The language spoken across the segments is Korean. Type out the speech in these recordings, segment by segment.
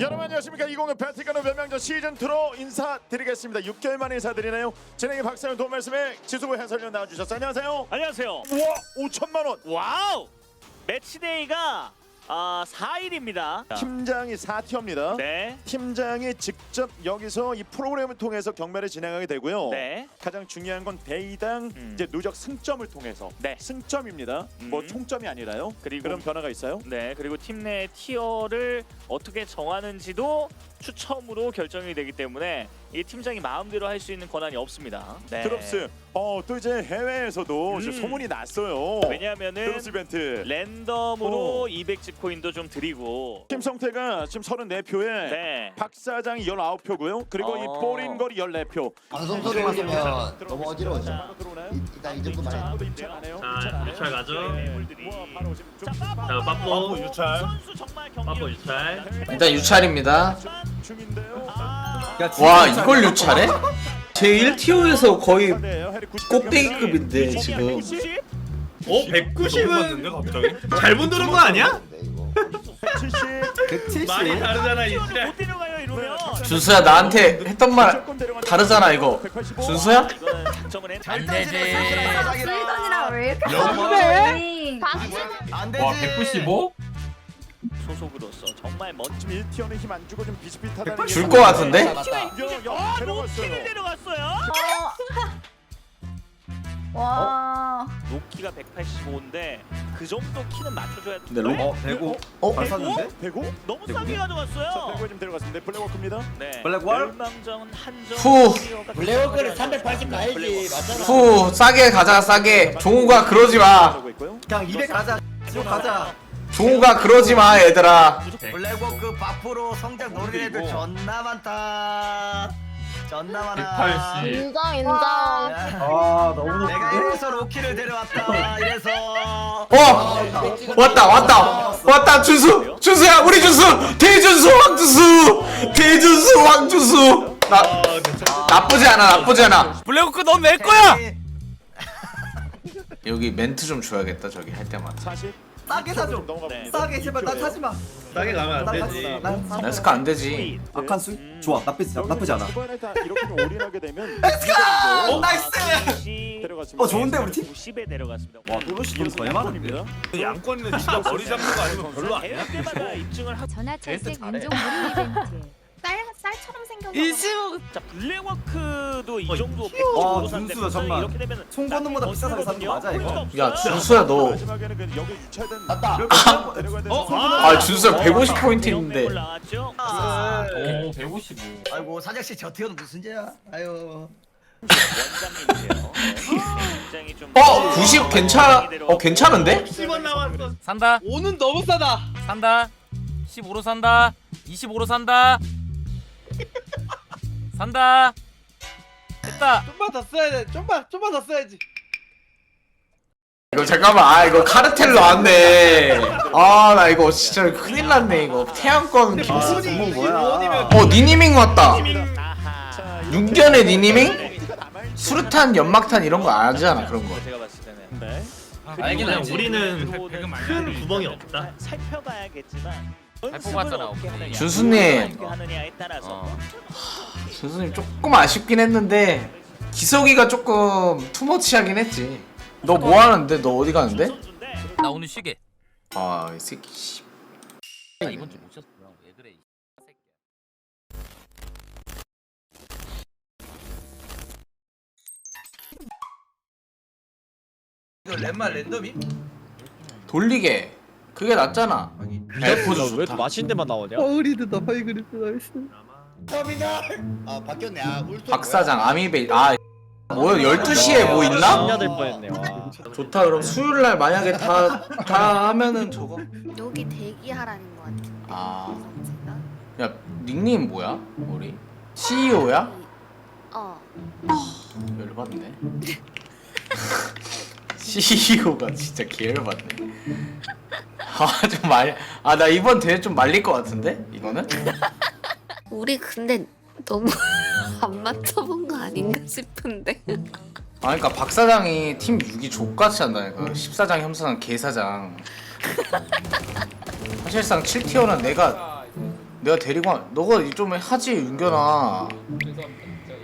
여러분 안녕하십니까? 20년 배틀가는 몇명전 시즌2로 인사드리겠습니다. 6개월 만에 인사드리네요. 진행의 박사연 도움 말씀에 지수부 해설위원 나와주셨어요. 안녕하세요. 안녕하세요. 우와 5천만원. 와우. 매치데이가 아 4일입니다. 팀장이 4티어입니다 네. 팀장이 직접 여기서 이 프로그램을 통해서 경매를 진행하게 되고요 네. 가장 중요한 건 대이당 음. 이제 누적 승점을 통해서 네. 승점입니다 뭐 음. 총점이 아니라요 그리고 그런 변화가 있어요 네 그리고 팀 내 티어를 어떻게 정하는지도 추첨으로 결정이 되기 때문에 이 팀장이 마음대로 할 수 있는 권한이 없습니다. 네. 드롭스 어 또 이제 해외에서도 음. 이제 소문이 났어요 왜냐하면은 드롭스 이벤트 랜덤으로 어. 200집 코인도 좀 드리고. 김성태가 지금 34표에 네. 박 사장이 19표고요. 그리고 이 어. 뽀린거리 14표. 방송 소리만 들으면 너무 어지러워져. 이- 일단 이 정도 많이. 자. 유찰 가죠. 자, 자, 빠뽀 유찰. 빠뽀 유찰. 일단 유찰입니다. 아, 와 이걸 유찰해? 제 1티어에서 거의 네, 해리 90 꼭대기급인데 어, 지금 190? 어, 190은 갑자기? 잘못 들은 거 아니야? 네. 170. 많이 다르잖아, 이 지랄. 준수야 나한테 했던 말 다르잖아 이거 185. 준수야? 안 되지 수이던이랑 왜 이렇게. 박수 안 와, 195? 소속으로서 정말 멋진. 지금 1티어는 힘안 주고 좀 비슷비슷하다는 줄 얘기가 것 같은데? 야, 야, 데려갔어요. 노키를 데려갔어요. 와 노키가 185인데 그 정도 키는 맞춰줘야 돼. 근데 로- 어, 배고. 어? 잘 샀는데? 배고? 너무 싸게 자, 가져갔어요. 배고에 좀 데려갔습니다. 블랙워크입니다. 네. 블랙월? 멸망전 한정. 후. 블랙워크를 380 가야지. 맞잖아. 후 싸게 가자 싸게 종우가 그러지 마 있고요. 그냥 200 가자. 쭉 가자. 종우가 그러지 마 얘들아 블랙워크 바프로 성장 노리는 애들 존나 많다. 존나 많아. 180. 인정 인정 야, 아, 너무 내가 이래서 로키를 데려왔다. 이래서. 어! 왔다 왔다 왔다 준수 준수야 우리 준수 대준수 왕준수 대준수 왕준수 나 나쁘지 않아 나쁘지 않아 블랙호크 넌 내 거야 여기 멘트 좀 줘야겠다 저기 할 때마다 40. 싸게 사줘. 네. 싸게 제발 나 타지 마. 싸게 가면 나안 되지. 레스카 안 되지 악한 수? 좋아. 나쁘지 나쁘지 않아. 되면 오, 나이스. 데려갔습니다. 어 좋은데 우리 팀? 90에 데려갔습니다. 와, 도로시 더 해만한데. 양권은 진짜 머리 잡는 거 아니면 별로 하고 전화 찰색. 운종 무료 이벤트 자 블랙워크도 이 어, 정도 와, 195로 샀는데 준수야, 정말. 이렇게 되면 송건우보다 비싸게 사는 거 맞아, 이거? 야 준수야 너 마지막에는 그 여기 유찰된 맞다. 되는 어? 아, 준수야 150 포인트 있는데. 아, 오, 155. 아이고 사장씨 저 티어는 무슨 죄야? 아유. 원장님이세요. 네. 어? 90 괜찮아 어 괜찮은데? 10원 남았어. 산다. 오는 너무 싸다. 산다. 15로 산다. 25로 산다. 산다. 됐다. 좀만 더 써야 돼. 좀만, 좀만 더 써야지. 이거 잠깐만 아 이거 카르텔 나왔네 아 나 이거 진짜 큰일 났네 이거 태양권 김수 주문 뭐야? 어 니니밍 왔다. 윤견의 니니밍? 수류탄 연막탄 이런 거 아니잖아 그런 거 제가 봤을 때는 네. 알긴 그냥 알지. 우리는 큰 구멍이 없다. 살펴봐야겠지만 잘 뽑았잖아, 준수님. 어. 준수님 조금 아쉽긴 했는데 기석이가 조금 투머치하긴 했지 너 뭐 하는데? 너 어디 가는데? 나 오늘 쉬게. 아 이 새끼 씨 나 이번 주못 쉬었어. 왜 그래? 이 새끼야. 이거 랜만 랜덤이? 돌리게 그게 낫잖아 에포즈 좋다 맛있는 데만 나오냐? 터미널. 아 바뀌었네. 아 울토. 박사장 아미베이 아 뭐야 12시에 뭐 있나? 될 뻔했네. 와. 좋다 그럼 수요일 날 만약에 다 다 하면은 저거 여기 대기하라는 거 같은데 아. 제가 야 닉네임 뭐야 우리 CEO야? 어 열받네 CEO가 진짜 개열받네 아좀 말아나 이번 대회 좀 말릴 것 같은데? 이거는? 우리 근데 너무 안 맞춰본 거 아닌가 싶은데. 아 그러니까 박 사장이 팀 6이 족같이 한다니까 14장 혐사장 개사장. 사실상 7티어는 내가 내가 데리고 와- 너가 좀 하지 윤견아.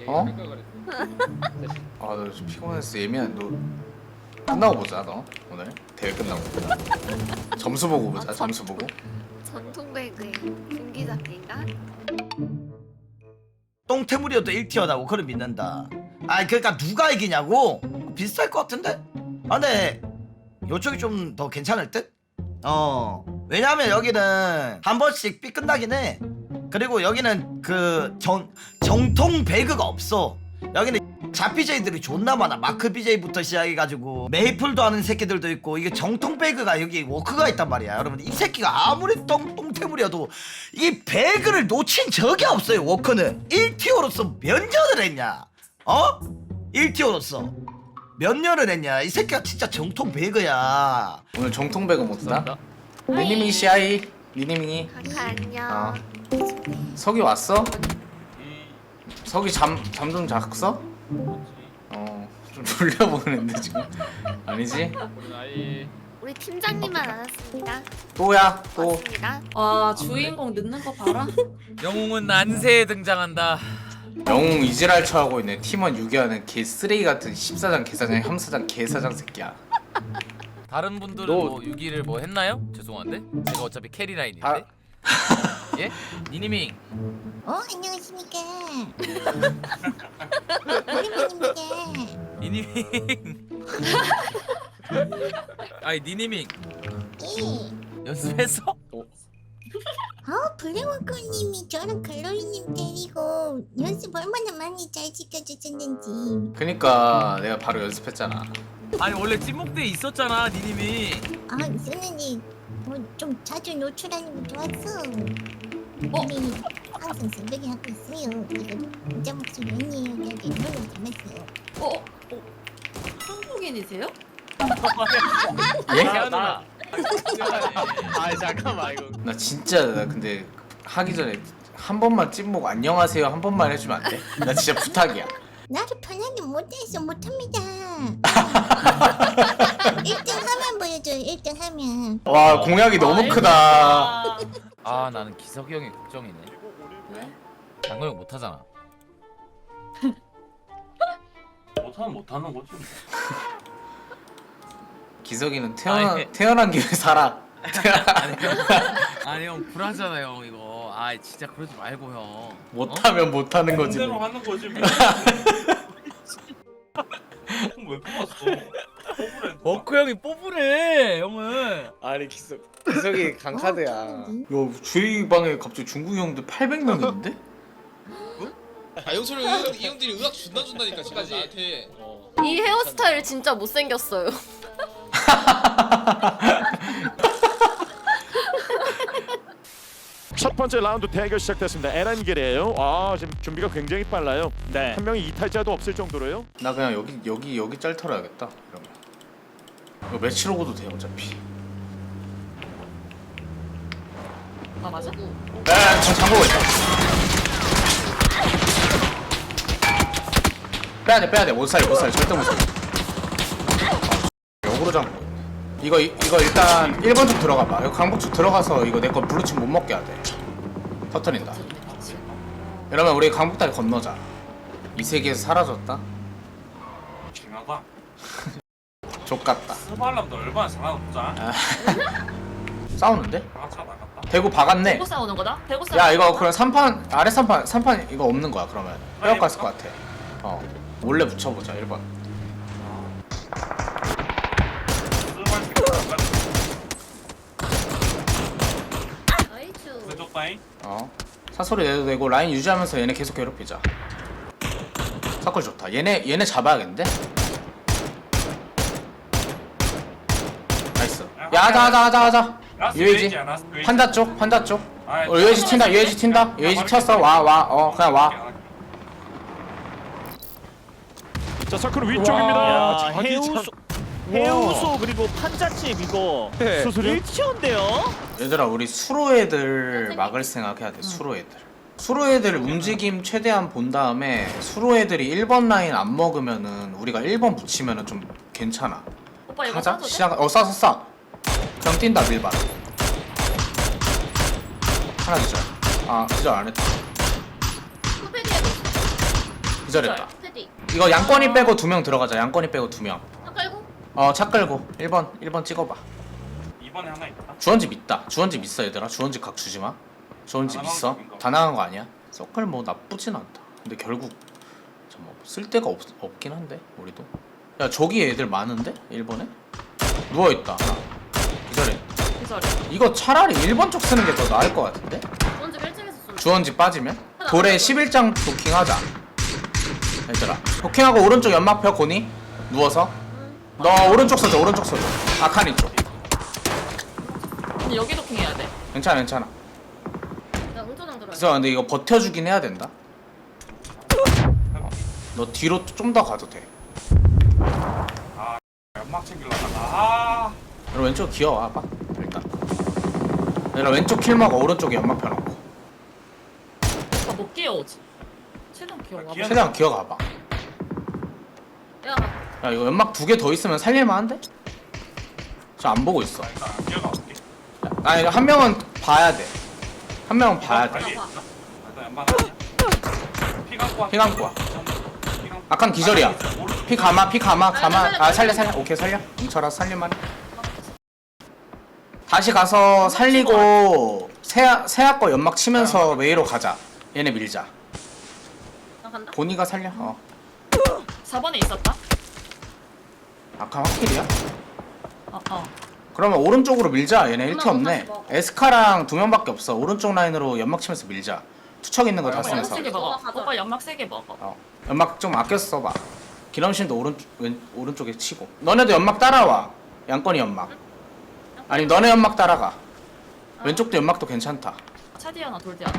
어? 아나 좀 피곤해서 예민한 너 끝나고 보자 너. 오늘 대회 끝나고 점수 보고 보자 점수 보고 전통 배그의 분기 잡기인가? 똥태물이어도 1티어다고 그걸 믿는다 아 그러니까 누가 이기냐고? 비슷할 것 같은데? 아 근데 요쪽이 좀 더 괜찮을 듯? 어 왜냐면 여기는 한 번씩 삐 끝나긴 해 그리고 여기는 그 정, 정통 배그가 없어 여기는 자PJ들이 존나 많아. 마크 BJ부터 시작해가지고 메이플도 하는 새끼들도 있고 이게 정통 배그가 여기 워크가 있단 말이야. 여러분 이 새끼가 아무리 똥, 똥태물이어도 이 배그를 놓친 적이 없어요 워크는. 1티어로서 몇 년을 했냐? 어? 1티어로서 몇 년을 했냐? 이 새끼가 진짜 정통 배그야. 오늘 정통 배그 못다. 니니밍 시아이 니니밍이. 카카 안녕. 아. 석이 왔어? 석이 잠 잠 좀 잤어? 어 좀 졸려보는데 지금 아니지? 우리 팀장님만 안 왔습니다. 또야 또 왔습니다. 아 주인공 늦는 거 봐라. 영웅은 난세에 등장한다. 영웅 이지랄 처하고 있네 팀원 유기하는 개 쓰레기 같은 14장 개사장 함사장 개사장 새끼야 다른 분들은 너- 뭐 유기를 뭐 했나요? 죄송한데 제가 어차피 캐리 라인인데. 아. 예? 니니밍 어 안녕하십니까 오랜만입니다 니니밍. 아니 니니밍 예 연습했어? 어, 블랙워커님이 저랑 칼로리님 데리고 연습 얼마나 많이 잘 시켜주셨는지 그니까 내가 바로 연습했잖아 아니 원래 찐목대 있었잖아 니니밍. 아 있었는데 뭐 좀 자주 노출하는 거 좋았어 이미 항상 새벽에 하고 있어요 이거 진짜 목소리 아니에요 그게 너무 재밌어요 어? 어? 한국인이세요? 예? 태연아. 나 진짜 나 근데 하기 전에 한 번만 찐목 안녕하세요 한 번만 해주면 안 돼? 나 진짜 부탁이야 나를 편하게 못해서 못합니다 1등 하면 보여줘요 1등 하면 와 공약이 너무 크다 아, 아 나는 기석이 형이 걱정이네. 형 못하잖아. 못하면 못하는 거지. 기석이는 태어난, 아니. 태어난 김에 살아 아니 형, 아니 형 불하잖아요 이거. 아 진짜 그러지 말고 형. 못하면 못하는 거지 대로 뭐. 하는 거지. 뭐. 왜 뽑았어? 뽑으래. 버크 형이 뽑으래 형을. 아니 기석 기석이 강카드야 야 주희 방에 갑자기 중국 형들 800명 있는데? 아 영철이 형, 이 형들이 의학 준다 준다니까 지금 나한테 어. 이 헤어스타일 진짜 못생겼어요. 첫 번째 라운드 대결 시작됐습니다. 에란길이에요. 아 지금 준비가 굉장히 빨라요. 네. 한 명이 이탈자도 없을 정도로요. 나 그냥 여기 여기 여기 짤 털어야겠다 이러면 이거 며칠 오고도 돼 어차피 아 맞아? 야 잠그고 있다 빼야 돼 빼야 돼 못살 못살 절대 못살 역으로 잠그고 있네 이거 이- 이거 일단 1번 쪽 들어가 봐 이거 강북 쪽 들어가서 이거 내 거 블루칩 못 먹게 하돼 터트린다. 이러면 우리 강북다리 건너자. 이 세계에서 사라졌다. 징하다. 족같다. 스발람도 얼마나 잘하는자. 싸우는데? 아차 나갔다. 대구 박았네. 대구 싸우는 거다? 대구 싸우는 야 이거 그럼 3판 아래 3판 3판 이거 없는 거야 그러면. 빼앗 갔을 것 같아. 어. 몰래 붙여보자 1번 왼쪽 다잉. 어 사소리 내도 되고 라인 유지하면서 얘네 계속 괴롭히자 사콜 좋다 얘네 얘네 잡아야겠는데? 나이스 야 하자 하자 하자 하자 유에지 판자 쪽 판자 쪽 어, 유에지 튄다 유에지 튄다 유에지 튀었어 와와어 그냥 와 자 서클 야, 위쪽입니다. 자기 해우소 참- 해우소 그리고 판자집 이거 수수료? 1티어인데요? 얘들아 우리 수로 애들 막을 생각해야 돼 수로 애들. 수로 애들 움직임 최대한 본 다음에 수로 애들이 1번 라인 안 먹으면은 우리가 1번 붙이면은 좀 괜찮아. 오빠 이거 가자 싸도 돼? 시작. 어 싸서 싸. 그냥 뛴다 밀반. 하나 기절. 아 기절 안 했다. 있어. 기절했다. 패디. 이거 양권이 빼고 두 명 들어가자. 양권이 빼고 두명 어차 아 깔고. 끌고. 1번 1번 찍어봐. 2번에 하나 있다. 주원집 있다. 주원집 있어 얘들아. 주원집 각 주지마. 주원집 다 나간 있어. 거다 나간 거 아니야? 서클 뭐 나쁘진 않다. 근데 결국 잠깐만 쓸데가 없, 없긴 한데 우리도. 야 저기 애들 많은데? 1번에? 누워있다. 하나. 기절해 기절이. 이거 차라리 1번 쪽 쓰는 게 더 나을 것 같은데? 먼저 1층에서 쏜다. 주원지 빠지면? 돌에 11장 도킹하자. 얘들아. 도킹하고 오른쪽 연막 펴 고니. 누워서 너 오른쪽 서줘 오른쪽 서줘. 아카니 쪽 근데 여기도 킹해야 돼. 괜찮아 괜찮아. 나 운전장 들어야 돼. 그래서 근데 이거 버텨주긴 해야 된다. 어, 너 뒤로 좀 더 가도 돼. 연막 챙기려다가 아. 그럼 왼쪽 기어와 봐 일단. 얘들아 왼쪽 킬 먹어 오른쪽에 연막 펴놓고. 나못 끼워오지. 최대한 끼워와. 기어- 최대한 기어가 봐. 야, 야 이거 연막 두 개 더 있으면 살릴만한데? 저 안 보고 있어 안 볼게. 아니 한 명은 봐야 돼 한 명은 봐야 돼 빨리 있나? 일단 연막 하나. 피 감고 와. 피 감고 와. 피 감고. 아칸 기절이야 오른쪽 피 가마 피 가마 가마 아 살려 살려. 오케이 살려 뭉쳐라 살릴만 다시 가서 살리고 세아 세아 거 연막 치면서 웨이로 가자 얘네 밀자 나 간다. 보니가 살려 어 4번에 있었다. 아칸 확킬이야 어, 어. 그러면 오른쪽으로 밀자 얘네 1티 엄마, 없네. 에스카랑 두 명밖에 없어 오른쪽 라인으로 연막 치면서 밀자 투척 있는 거다 오빠 연막 쓰면서 세개 먹어. 오빠 연막 세개 먹어. 어 연막 좀 아껴 써봐 기럼신도 오른쪽 왼 오른쪽에 치고 너네도 연막 따라와 양권이 연막 아니 너네 연막 따라가 왼쪽도 연막도 괜찮다 차디 하나, 돌디 하나.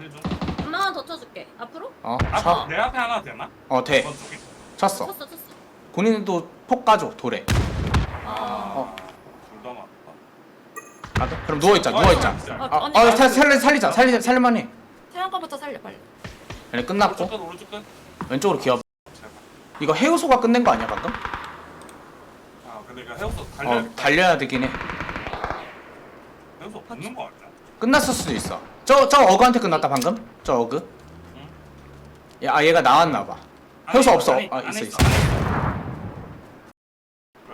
해줘. 엄마 하나 더 쳐줄게. 앞으로? 어 아, 쳐? 내 앞에 하나 되나? 어 돼. 쪽에? 쳤어 쳤어, 쳤어. 군인도 폭 까줘 돌에 어. 둘다 맞다. 가도? 그럼 누워있자 누워있자 언니 어 말고. 살, 살리, 살리자 살리, 살릴만해 태양 거부터 살려, 빨리. 얘네 오른쪽 끝났고 끝 오른쪽 끝. 왼쪽으로 기어 이거 해우소가 끝낸 거 아니야 방금? 아 근데 이거 해우소 달려. 어 달려야 되긴 해 해우소 붙는 거 같냐? 끝났을 수도 있어 저, 저 어그한테 끝났다 방금? 저 어그? 야, 아 얘가 나왔나봐 해우소 없어 안에, 아 안에 있어 있어 안에.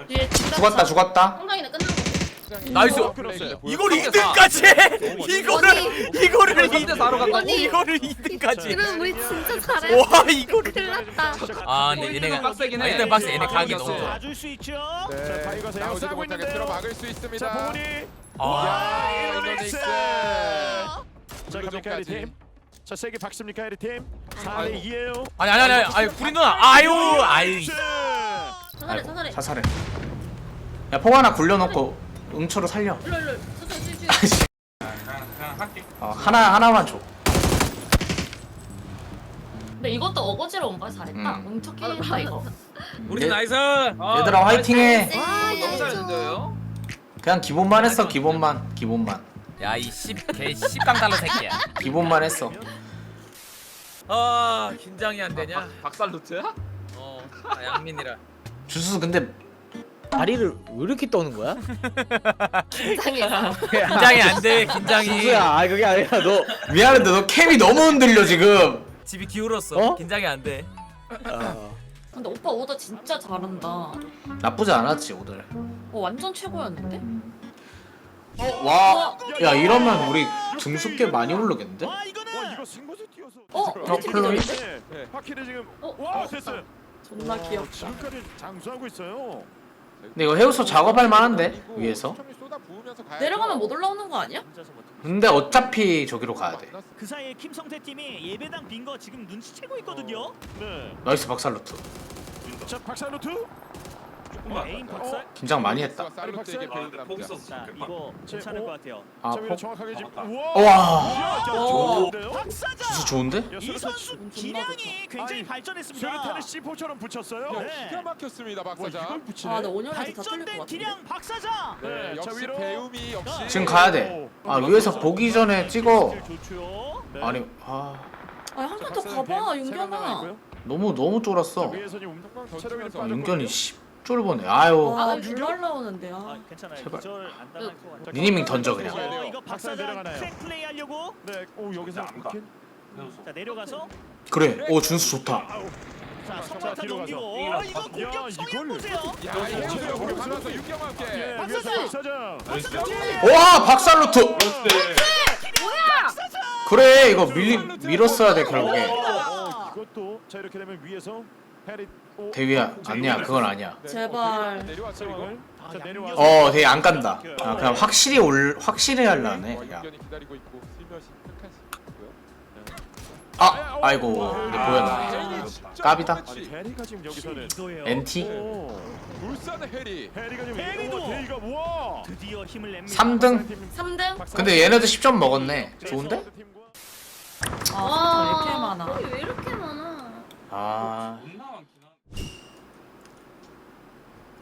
뒤에 죽었다 죽었다. 성당이네 끝난 거. 나이스. 이걸 2등까지 이거를 이거를 2등 사러 간다고? 아니. 이거를 2등까지 이러면 우리 진짜 잘해. 와 이거를 큰일 났다. 아 근데 얘네가 빡세긴 해. 아, 일단 박스 얘네 각이 너무 좋아. 봐줄 수 있죠? 자 네. 바이거스 나오지도 싸고 못하게 있는데요. 들어막을 수 있습니다. 자 보니 아. 이노닉스 자 갑니까 해리 존까지. 팀자 세개 박습니까 해리 팀. 4대 2에요. 아니 아니 아니 아니 구리 누나. 아유 아유. 자살해, 자살해. 자살해 야 폭 하나 굴려놓고 응초로 살려 일로, 일로. 천천히, 천천히. 아이씨 그냥 그냥 할게. 어, 하나 하나만 줘 근데 이것도 어거지로 온 거야 잘했다. 음. 뭉쳐게 했다 이거. 우리 얘- 나이스 얘들아 화이팅해 아, 너무 잘해준대요 그냥 기본만 했어 기본만 기본만 야이10개 10강 달러 새끼야 기본만 했어 아 긴장이 안 되냐 박살 루트야? 어 아, 양민이라 주수 근데 다리를 왜 이렇게 떠는 거야? 긴장해서. 긴장이 안 돼 긴장이 수야, 아 그게 아니라 너. 미안한데 너 캠이 너무 흔들려 지금 집이 기울었어 어? 긴장이 안 돼 어. 근데 오빠 오더 진짜 잘한다. 어, 나쁘지 않았지 오늘 완전 최고였는데? 와 야 이러면 우리 등수 꽤 많이 오르겠는데? 와 이거 승부수 뛰어서 어? 클로이? 기절인데? 네. 바퀴를 지금 어? 와 됐어요 존나 어, 귀엽다. 지금까지 장수하고 있어요 근데 이거 해우소 작업할 만한데 위에서 내려가면 못 올라오는 거 아니야? 근데 어차피 저기로 가야 돼 그 사이에 김성태 팀이 예배당 빈 거 지금 눈치채고 있거든요. 네. 나이스 박살루트 자 박살루트 조금만. 더. 박살. 긴장 많이 했다 아, 근데 포기 썼어. 자 이거 괜찮을 것 같아요. 아 자 위로 폭? 정확하게 지금 잡았다. 우와 와 오. 박사장. 주수 좋은데? 야, 이 선수 기량이 굉장히 아니, 발전했습니다. 수류탄을 C4처럼 붙였어요 네. 기가 막혔습니다 와 이걸 박사장. 아, 나 온열한테 다 털릴 것 발전된 같은데. 기량 박사장. 네, 네, 자, 역시 위로. 배움이 역시. 지금 가야 돼. 아 위에서 보기 전에 찍어. 좋죠. 네. 아니 아 아, 한번더 가봐, 윤경아. 너무 너무 자, 쫄았어. 위에서 지금 윤견이 씨 쫄보네 아유 아, 아, 불 유교? 날라오는데. 아 아. 괜찮아요. 제발. 기절 안 당할 것 같아요. 니니밍 던져 그냥 어, 이거 내려가나요? 색 플레이 하려고 네, 오 여기서 이렇게. 자 내려가서 그래 오 준수 좋다 자 자, 성광탄 뒤로 넘기고. 어, 이거 야, 공격 성향 이걸. 보세요 야 해우소요 우리 받았어 육경함께 예, 박사장! 위에서 박사장. 와 박살루트 그래 이거 밀리 밀었어야 돼 결국에 어, 이것도 자 이렇게 되면 위에서 대위야 아니야 그건 아니야. 제발. 이거. 상황을 자 내려와서 어 대위 안 간다. 아 그냥 확실히 올 확실히 할라네 그냥 육견이 기다리고 있고 슬며시 끝까지 아 아이고 근데 보였나? 까비다. 아니 해리가 지금 여기서는 이거예요. NT 오, 울산의 해리. 해리가 지금 해리도! 오, 대위가 우와. 드디어 힘을 냅니다. 3등? 3등? 근데 얘네도 10점 먹었네. 좋은데? 아, 이렇게 많아. 어, 왜 이렇게 많아? 아.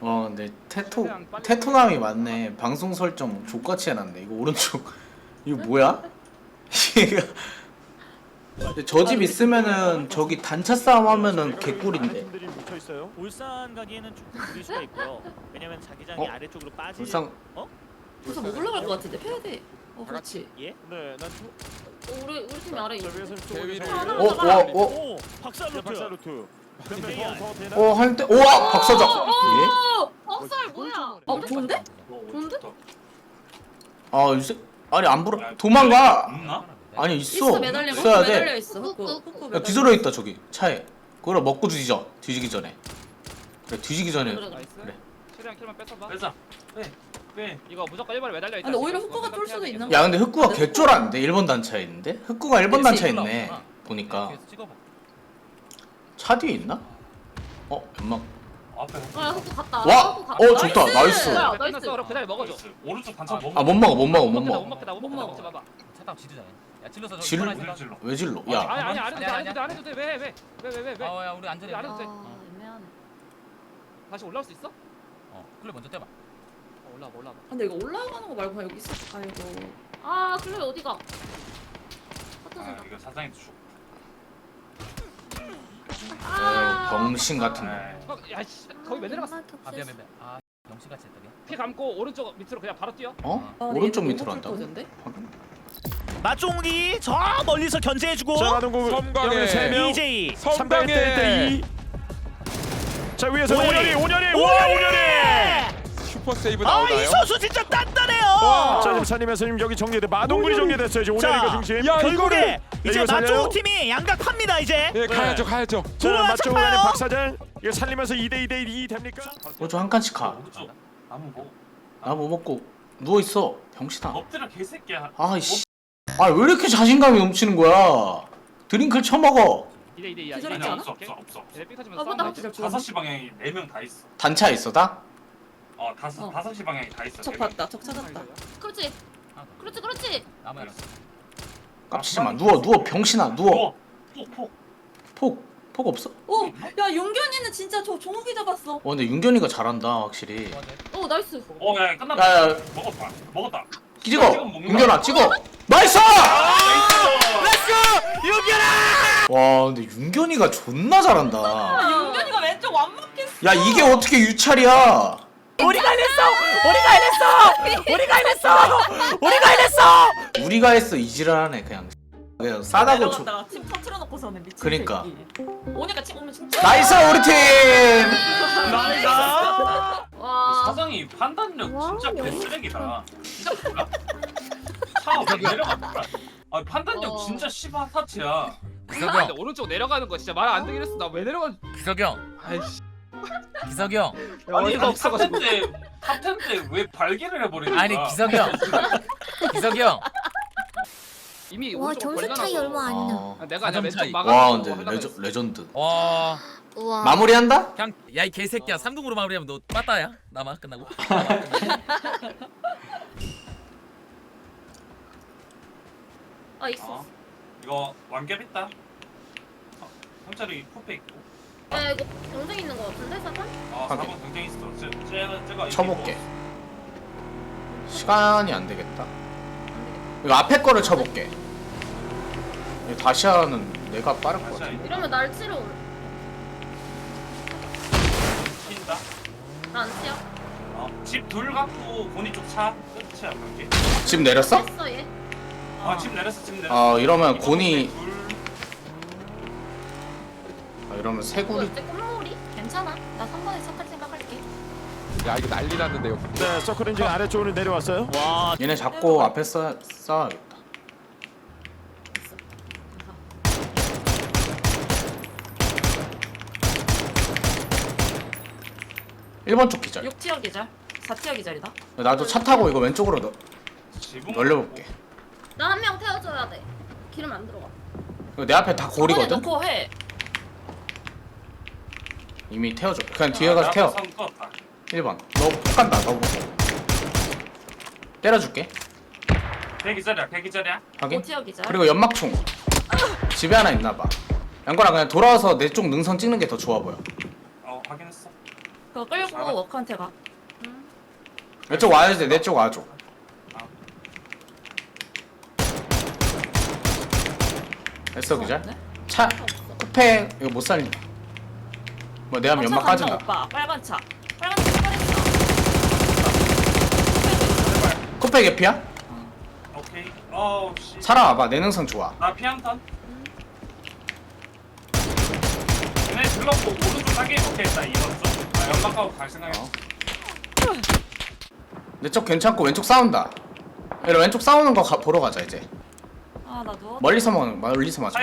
어 근데 테토 테토남이 맞네 방송 설정 족같이 해놨네 이거 오른쪽 이거 뭐야? 저 집 있으면은 저기 단차 싸움 하면은 개꿀인데. 울산 가기에는 조금 느릴 수가 있고요 왜냐면 자기장이 어? 아래쪽으로 빠지 불상 그래서 못 올라갈 것 같은데 패야 돼. 어, 그렇지. 예? 네, 난 초- 어, 우리 우리 팀 아래 자 있어. 위에서 대위를 어? 와? 어? 오 자, 박살루트 박사루트. 대위. 더, 더 되나? 어? 할때 우와 박사장 예? 어, 박살 뭐야? 어, 좋은데? 좋은데? 아 요새 아니 안 불어 도망가 아니 있어 있어 매달려. 훅 있어야 매달려 있어. 야, 매달려. 뒤돌아 있다 저기 차에 그걸 먹고 뒤져 뒤지기 전에 그래 뒤지기 전에 그래, 그래. 그래 최대한 킬만 뺏어봐 빼자 빼 빼 이거 무조건 1번에 매달려 있다 아, 근데 오히려 훅구가 쫄 수도 있는 야 근데 흑구가 개쫄았는데 1번 단차에 있는데 흑구가 1번 단차에 있네. 보니까 뒤에서 찍어봐 차 뒤에 있나? 어? 연막 앞에 아, 갔다. 와! 갔다. 어 좋다 나이스 야, 끝났어 나이스. 그럼 그다음에 먹어줘 오른쪽 단차 먹어 아 못 먹어 못 먹어 못못 먹어 먹겠다 못 먹겠다 먹지 마봐 차딱 지르잖아 야 질러서 질러? 왜 질러? 야 아니 아니 안 해도 돼 안 해도 돼 안 해도 돼왜왜왜 왜 왜 아야 우리 안전해. 안 해도 돼 아, 애매하네. 다시 올라올 수 있어? 어 클레 먼저 떼봐. 어, 올라와 올라와 근데 이거 올라가는 거 말고 그냥 여기 있어. 아이고. 아, 클레 어디가? 아. 이거 사장님도 죽. 아. 병신 같은 거 어, 야씨 거기 왜 내려갔어 아 미안 미안 미안. 아 영시같이 했다 미안. 피 감고 오른쪽 밑으로 그냥 바로 뛰어 어? 아, 오른쪽 밑으로 한다고? ful거든데? 마종욱이 저 멀리서 견제해주고 섬광에. 세 명. EJ 3대 1대 2. 자, 위에서 오년이. 오년이 오년이 와, 오년이. 슈퍼 세이브 아이 나오나요? 선수 진짜 단단해요 자, 지금 산림에서 지금 여기 정리돼. 마동굴이 정리됐어요. 지금 자, 오년이가 중심. 야, 결국에 네, 이제 이거 살려요? 마종욱 팀이 양각 팝니다 이제 예 가야죠 가야죠 자, 들어와, 맞쪽으로 가는 잡아요. 박 사장. 이거 살리면서 2대 2대 2 됩니까? 어저 한 칸씩 가. 나무 뭐? 나 뭐 먹고 누워 있어 병신아 엎드려 개새끼야. 아이씨 아 왜 이렇게 자신감이 넘치는 거야 드링크를 쳐먹어 2대 2대 2야 기절했지 아니? 없어 없어 없어. 없어. 아, 맞다, 맞다. 이제. 다섯 시 방향이 네 명 다 있어. 단차 있어 다? 어 다섯 어. 다섯 시 방향이 다 있어. 적 네 명. 봤다. 적 찾았다. 그렇지. 그렇지, 그렇지. 깝치지 마 누워 누워 병신아 누워 어. 폭폭. 폭 폭 없어? 오, 야 용견이는 진짜 저 종욱이 잡았어. 어 근데 윤견이가 잘한다 확실히 오, 나이스. 어야 끝났다. 야 야 먹었다. 먹었다. 찍어 윤견아 찍어 나이스! 와 근데 윤견이가 존나 잘한다 아, 용견이가 왼쪽 완막했어. 야 이게 어떻게 유찰이야 우리가 해냈어 우리가 해냈어 우리가 해냈어 우리가 해냈어 우리가 했어 이지랄하네 그냥 그냥 싸다고 줘 내려갔다가 팀 터트려 놓고서는 미친 그러니까. 새끼. 오니까 지금 오면 진짜. 나이스 우리 팀 와. 사장이 판단력 와, 진짜 개쓰레기다. 차왜 내려갔다. 아 판단력 어. 진짜 씨발 사치야. 기석이 형 오른쪽 내려가는 거 진짜 말 안 되긴 했어 나 왜 내려가 기석이 형. 아이씨 기석이 형. 아니 어이가 없어가지고 탑텐 때 탑텐 때왜 발기를 해버리는 거야? 아니 기석이 형 기석이 형 이미 와, 오른쪽으로 점수 차이 걸려놔서. 얼마 안 나. 어. 아, 내가 왼쪽 차이. 와 근데 했어. 레전드 와. 우와. 마무리한다? 그냥 야 이 개새끼야 3등으로 마무리하면 너 빠따야 남아 끝나고 아, 있어. 어. 이거 완결 있다 형짜리 쿠페 있고 야, 이거 경쟁 있는 거 같은데, 사장? 어 하긴. 4번 경쟁 있어 쟤, 쟤는 제가 쳐볼게 시간이 안 되겠다 이거 앞에 거를 쳐볼게 이 다시아는 내가 빠를 것 같아 이러면 날 치러 올. 킨다 나안 튀어. 어, 집둘 갖고 고니 쪽 차 끝이야 경기. 집 내렸어? 했어 얘. 아, 집 내렸어, 집 내렸어. 어 이러면 이거 곤이 둘. 아, 이러면 새구리 뭐였지? 꽃놀이? 괜찮아. 나 3번에 착할 생각할게. 야 이거 난리 났는데요. 네, 서클 인증 아래쪽으로 내려왔어요. 와 얘네 잡고 앞에 써 싸야겠다. 일번쪽 기절. 6티어 기절 4티어 기절이다 나도 차 타고 이거 왼쪽으로 너, 지붕 넓려볼게. 나 한 명 태워줘야 돼. 기름 안 들어가. 이거 내 앞에 다 고리거든. 놓고 해 이미 태워줘. 그냥 뒤에 가서 태워. 선 껐다. 1번. 너폭 간다. 너 보고. 때려줄게. 대기자리야, 대기자리야. 확인. 5티어 기절 그리고 연막총. 집에 하나 있나봐. 양거나 그냥 돌아와서 내 쪽 능선 찍는 게 더 좋아 보여. 어, 확인했어. 그거 끌고 워크한테 가 내 쪽 와야지 돼. 내쪽 와줘. 됐어 기절. 네? 차 쿠페 이거 못 살린다. 뭐 내가 차 연막 간다, 까준다. 오빠 빨간 차 빨간 차 빨간 쿠페 개피야? 오케이. 어, 씨. 살아와봐. 내 능선 좋아. 나 피한 턴. 얘네 들렀고 오른쪽 먹겠다 이번 쪽. 아 연막하고 갈 생각이야. 어. 내 쪽 괜찮고 왼쪽 싸운다. 얘들 왼쪽 싸우는 거 가, 보러 가자 이제. 아나 누워 멀리서 먹는 멀리서 맞아.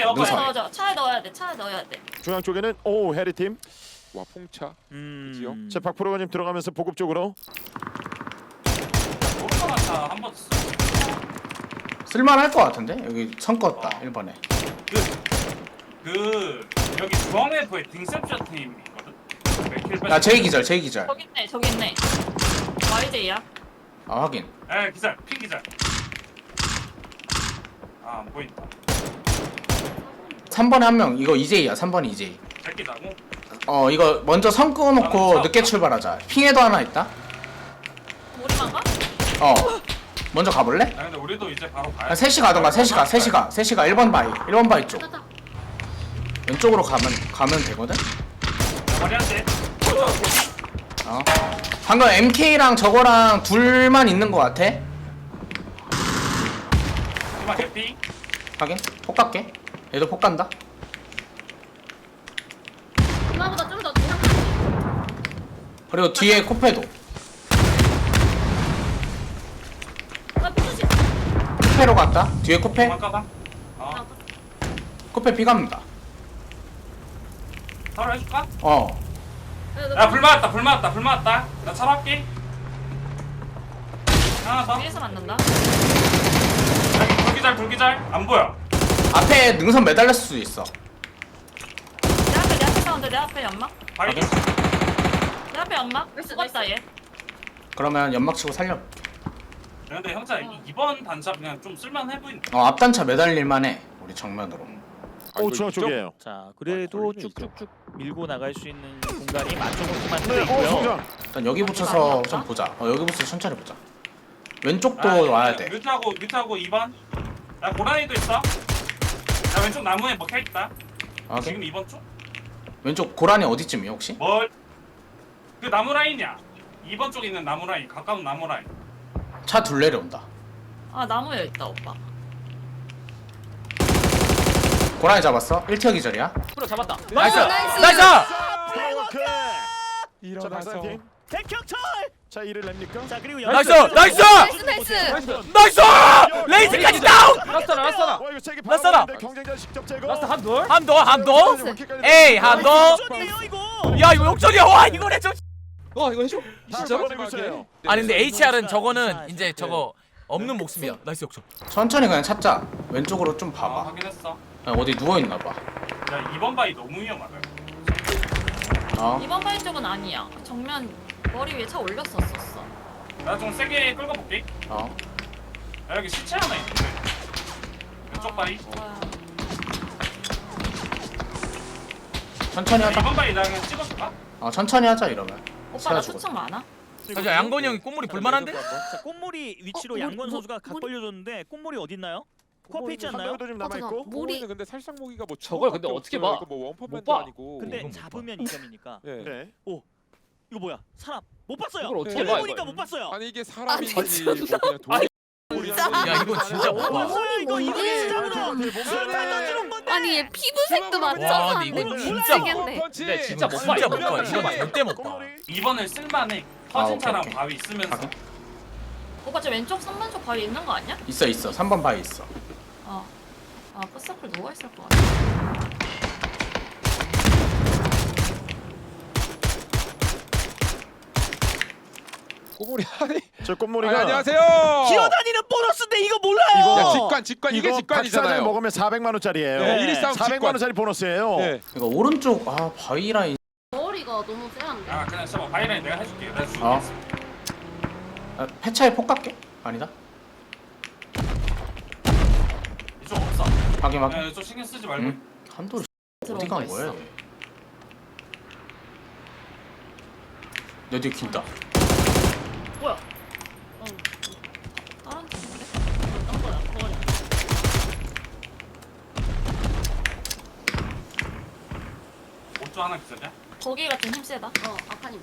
차에 넣어야 돼 차에 넣어야 돼 중앙 쪽에는 오 해리 팀. 와 풍차. 음... 자 박프로님 들어가면서 보급 쪽으로. 오른쪽마차 한번 쓸만할 것 같은데 여기 선 껐다 1번에. 그 여기 중앙에부에 딩셉션 팀이 있거든. 맥힐 야 제이 기절 제이 기절. 저기 있네 저기 있네 YJ야 아 확인. 에 기절, 피 기절. 아안 보인다. 3번에 한 명. 이거 이제이야. 3번이 이제이. 새끼자고. 어 이거 먼저 선 끄놓고 아, 늦게 출발하자. 핑에도 하나 있다. 우리만 가? 어. 먼저 가볼래? 아 근데 우리도 이제 바로 가야. 아, 셋이 가던가 셋이 가 셋이 가 셋이 가 1번 바위 1번 바위 쪽. 왼쪽으로 가면 가면 되거든 머리한테. 어 방금 MK랑 저거랑 둘만 있는 거 같아 이마 개피. 확인 폭 갈게 얘도 폭 간다 그리고 뒤에 코페도 아. 코페로 갔다 뒤에 코페 도망가봐. 어. 코페 피 갑니다 바로 해줄까? 어 야 불 맞았다, 불 맞았다, 불 맞았다. 나 차로 할게. 하나 더. 위에서 만난다 불기절, 불기절. 안 보여. 앞에 능선 매달렸을 수도 있어 내 앞에 내 앞에 사운드 내 앞에 연막 바위. 내 앞에 연막 죽었다 얘 그러면 연막 치고 살려 근데 형자 이번 단차 그냥 좀 쓸만해 보이네. 어 앞단차 매달릴만 해 우리 정면으로 아, 오 이거 중앙 이쪽? 쪽이에요. 자 그래도 걸리네, 쭉쭉쭉 밀고 나갈 수 있는 공간이 만족만큼만 네, 오 있고요 성장. 일단 여기 붙여서 아니었다? 좀 보자 어 여기 붙여서 천천히 보자 왼쪽도 아, 와야 돼 뮤트하고 뮤트하고 2번. 야 고라니도 있어. 야 왼쪽 나무에 먹혀 있다. 아, 지금 2번 쪽? 왼쪽 고라니 어디쯤이야 혹시? 뭘? 그 나무 라인이야. 2번 쪽에 있는 나무 라인, 가까운 나무 라인. 차 둘 내려온다 아 나무에 있다 오빠 고라니 잡았어 1티어 기절이야 프로 잡았다 나이스! 나이스 자 일어나서. 백혁철! 자 이를 냅니까? 자 그리고 나이스! 나이스! 나이스 나이스. 나이스 레이즈까지 다운 라스타라 라스타라. 와 이거 세게 경쟁자 직접 제거. 라스타 한 돌. 함도 함도 에이 함도 역전이에요 이거! 야 이거 역전이야 와 이거네 저 와 이거 해줘. 진짜 보내고 있어요. 아니 근데 HR은 저거는 이제 저거 없는 목숨이야 나이스 역전 천천히 그냥 찾자 왼쪽으로 좀 아, 봐봐 확인했어. 아, 어디 누워 있나 봐 야 2번 바위 너무 위험하다. 어? 이번 바위 쪽은 아니야 정면 머리 위에 차 올렸었었어 나 좀 세게 끌고 볼게. 어? 야 여기 시체 하나 있는데. 왼쪽 바위. 아, 천천히 야, 하자 2번 바위 나 그냥 찍어줄까? 어 천천히 하자 이러면 오빠 나 세워주고. 초청 많아? 자 양건이 형이 꽃물이 볼만한데? 자 꽃몰이 위치로 어, 뭐, 선수가 뭐, 각 뭐. 벌려줬는데 꽃몰이 어딨나요? 코앞에 있지 않나요? 한명도 좀 남아 있고. 꼬리는 근데 살상 모기가 뭐 저걸 근데 어떻게. 봐? 뭐 못 원펀맨도 봐. 아니고. 근데 이건 못 잡으면 2점이니까 예. 네. 이거 뭐야? 사람 못 봤어요. 이걸 어떻게 멀리 봐, 보니까 이걸? 못 봤어요. 아니 이게 사람인지 뭐 그냥 돌 야 이거 진짜 못 봐. 봤어요 이거 이거? 진짜로. 술탄 던지는 건데. 아니 얘 피부색도 와, 맞춰서 근데 이거 안 진짜 못 되겠네. 근데 진짜 못 봐. 이거 못 봐. 이거 절대 못 봐. 2번을 쓸만해 아, 터진 오케이, 차랑 오케이. 바위 있으면서 확인. 오빠 저 왼쪽 선반쪽 바위 있는 거 아니야? 있어 있어 3번 바위 있어 아, 아 끝서클 누워 있을 것 같아. 꼬물이 아니 저 꽃무리가 아니, 안녕하세요 기어다니는 보너스인데 이거 몰라요. 야 직관 직관 이게 직관이잖아요 각사를 먹으면 400만 원짜리예요. 네, 일일 싸움 400만 직관. 원짜리 보너스예요. 네. 이거 오른쪽 아 바위 라인 머리가 너무 쎄한데. 아 그냥 잠깐 바이라인 내가 해줄게 내가 줄게 어? 아, 폐차에 폭 갈게 아니다 이쪽 없어 확인 확인 그냥 이쪽 신경 쓰지 말고 응? 한돌 어디 간 거야? 내 뒤에 긴다 뭐야? 어, 다른 팀인데? 딴 거야, 거야. 오쪽 하나 거기가 좀 힘세다. 어 아카님.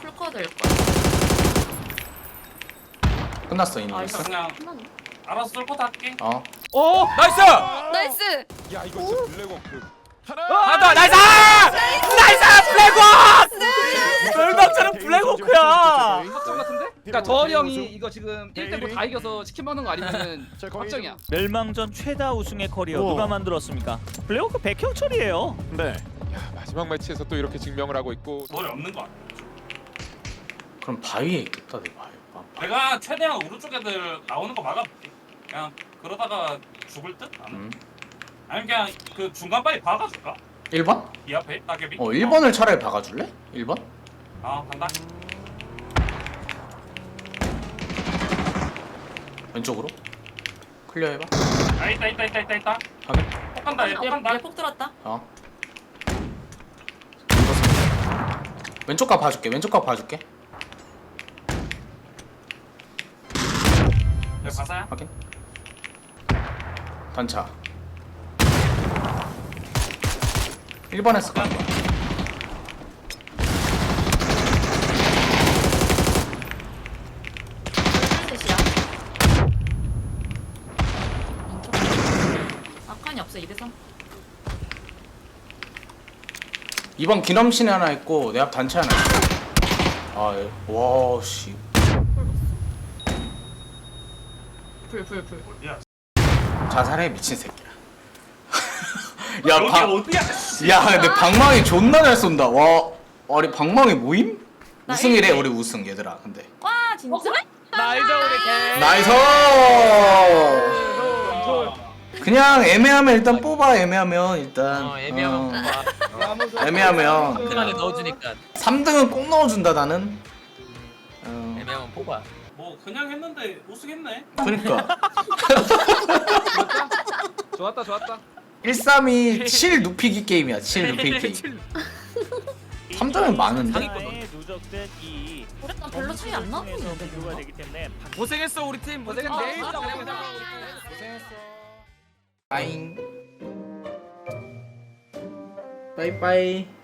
풀커드일 거야. 끝났어 이 아, 그냥 한번. 알아서 쏠거 다 할게 어 오 나이스. 나이스. 야 이거 진짜 블랙워크 하나 나이스 나이스 블랙워크 멸망자는 블랙워크야 확정 같은데? 그러니까 저 형이 이거 지금 1대1 다 이겨서 치킨 먹는 거 아니면은 거기 좀- 멸망전 최다 우승의 커리어 우와. 누가 만들었습니까? 블랙워크 백형철이에요. 네. 야 마지막 매치에서 또 이렇게 증명을 하고 있고 머리 없는 거 같아 그럼 바위에 있겠다 내 바위 아, 바위. 내가 최대한 오른쪽 애들 나오는 거 막아볼게 그냥 그러다가 죽을 듯? 나는 음. 아니면 그냥 그 중간 바위 박아줄까? 1번? 이 앞에 따개비 어 1번을 차라리 박아줄래? 1번? 어 간다. 왼쪽으로. 클리어 해봐. 아 있다 있다 있다 있다 있다. 확인 폭 간다 얘 폭 간다. 얘 폭 들었다. 어. 왼쪽 각 봐줄게 왼쪽 각 봐줄게. 얘 가사야? 확인. 단차. 1번에서 간 거야. 아칸이 없어 2대 3. 2번 기념신에 하나 있고 내 앞 단차 하나 있어 아와씨 불불 불. 어디야? 자살해 미친 새끼야 야, 여기 방, 어디야? 야 근데 방망이 존나 잘 쏜다 와 아니 방망이 모임? 나 우승이래. 우리 우승 얘들아 근데 와 진짜? 나이스 우리 개 나이스 그냥 애매하면 일단 뽑아 애매하면 일단. 어 애매하면 어, 봐. 애매하면. 큰 안에 넣어주니까. 3등은 꼭 넣어준다 나는. 어, 애매하면 뽑아. 뭐 그냥 했는데 우승했네. 그니까. 좋았다 좋았다. 132 7 눕히기 게임이야 7 눕히기. 게임 3등은 많은데. 누적된 이 우리랑 별로 차이 안 비교가 되기 때문에 고생했어 우리 팀. 고생했어. 내일 아, 빠잉. 빠이빠이